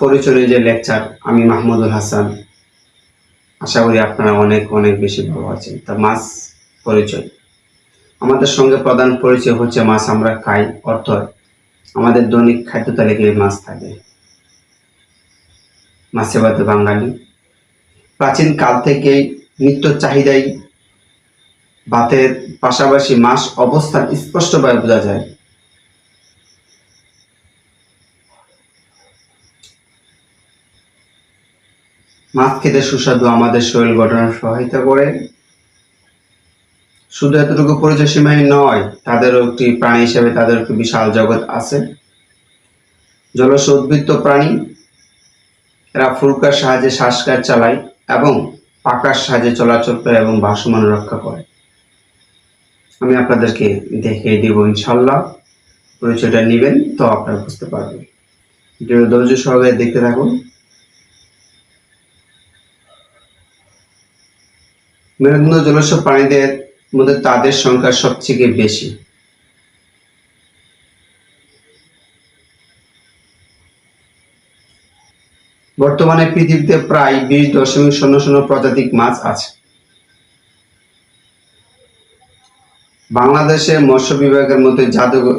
পরিচয় যে লেকচার আমি মাহমুদুল হাসান। আশা করি আপনারা অনেক অনেক বেশি ভালো আছেন। তা মাছ পরিচয়। আমাদের সঙ্গে প্রধান পরিচয় হচ্ছে মাছ আমরা খাই, অর্থাৎ আমাদের দৈনিক খাদ্য তালিকায় মাছ থাকে। মাছে ভাতে বাঙালি। প্রাচীন কাল থেকেই নিত্য চাহিদাই ভাতের পাশাপাশি মাছ অবস্থান স্পষ্টভাবে বোঝা যায়। মাছ খেতে সুস্বাদু আমাদের শরীর গঠনের সহায়তা করে। শুধু এতটুকু পরিচয় সীমাই নয়, তাদেরও একটি প্রাণী হিসেবে তাদের একটি বিশাল জগৎ আছে। জলজ উদ্ভিদ প্রাণী। এরা ফুলকার সাহায্যে শ্বাসকার চালায় এবং পাকার সাহায্যে চলাচল করে এবং ভাসমান রক্ষা করে। আমি আপনাদেরকে দেখিয়ে দেব ইনশাল্লাহ পরিচয়টা নেবেন, তো আপনারা বুঝতে পারবেন। ধৈর্য সহকারে দেখতে থাকুন। মেরুদণ্ড জলস্য প্রাণীদের মধ্যে তাদের সংখ্যা সবথেকে বেশি। বর্তমানে পৃথিবীতে প্রায় বিশ দশমিক শূন্য শূন্য প্রজাতিক মাছ আছে। বাংলাদেশে মৎস্য বিভাগের মধ্যে জাদুঘর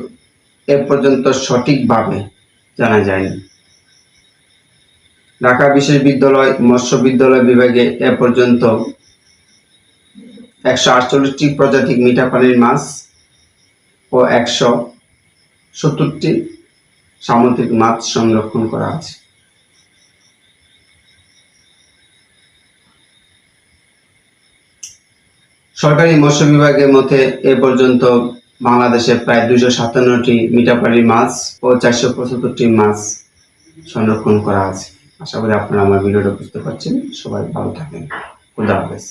এ পর্যন্ত সঠিকভাবে জানা যায়নি। ঢাকা বিশ্ববিদ্যালয় মৎস্য বিদ্যালয় বিভাগে এ পর্যন্ত একশো আটচল্লিশটি প্রজাতির মিঠা পানির মাছ ও একশো সত্তরটি সামুদ্রিক মাছ সংরক্ষণ করা আছে। সরকারি মৎস্য বিভাগের মধ্যে এ পর্যন্ত বাংলাদেশে প্রায় দুইশো সাতান্নটি পানির মাছ ও চারশো পঁচাত্তরটি মাছ সংরক্ষণ করা আছে। আশা করি আপনারা আমার ভিডিওটা বুঝতে পারছেন। সবাই ভালো থাকেন। খুদা হাফেজ।